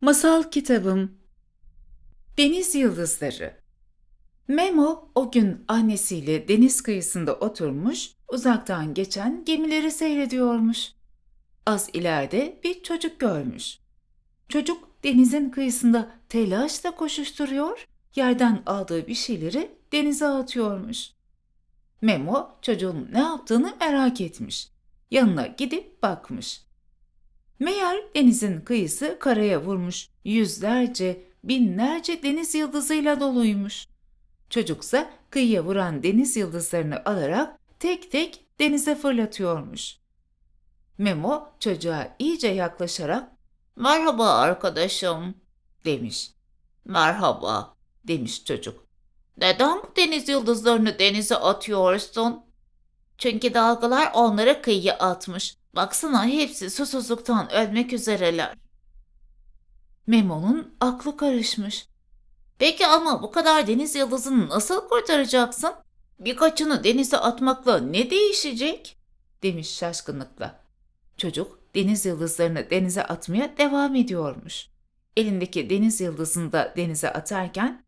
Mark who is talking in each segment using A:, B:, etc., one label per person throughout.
A: Masal kitabım Deniz Yıldızları Memo o gün annesiyle deniz kıyısında oturmuş, uzaktan geçen gemileri seyrediyormuş. Az ileride bir çocuk görmüş. Çocuk denizin kıyısında telaşla koşuşturuyor, yerden aldığı bir şeyleri denize atıyormuş. Memo çocuğun ne yaptığını merak etmiş. Yanına gidip bakmış. Meğer denizin kıyısı karaya vurmuş yüzlerce, binlerce deniz yıldızıyla doluymuş. Çocuksa kıyıya vuran deniz yıldızlarını alarak tek tek denize fırlatıyormuş. Memo çocuğa iyice yaklaşarak "Merhaba arkadaşım." demiş. "Merhaba." demiş çocuk. "Neden bu deniz yıldızlarını denize atıyorsun?" Çünkü dalgalar onları kıyıya atmış. Baksana hepsi susuzluktan ölmek üzereler. Memo'nun aklı karışmış. Peki ama bu kadar deniz yıldızını nasıl kurtaracaksın? Birkaçını denize atmakla ne değişecek? demiş şaşkınlıkla. Çocuk deniz yıldızlarını denize atmaya devam ediyormuş. Elindeki deniz yıldızını da denize atarken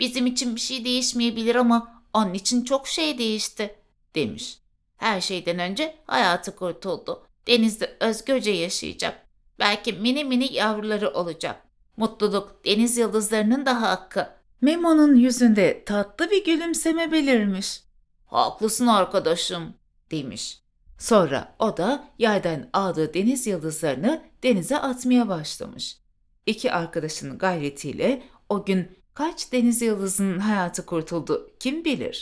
A: bizim için bir şey değişmeyebilir ama onun için çok şey değişti demiş. Her şeyden önce hayatı kurtuldu. Denizde özgürce yaşayacak. Belki mini mini yavruları olacak. Mutluluk deniz yıldızlarının da hakkı. Memo'nun yüzünde tatlı bir gülümseme belirmiş. Haklısın arkadaşım demiş. Sonra o da yerden aldığı deniz yıldızlarını denize atmaya başlamış. İki arkadaşının gayretiyle o gün kaç deniz yıldızının hayatı kurtuldu kim bilir?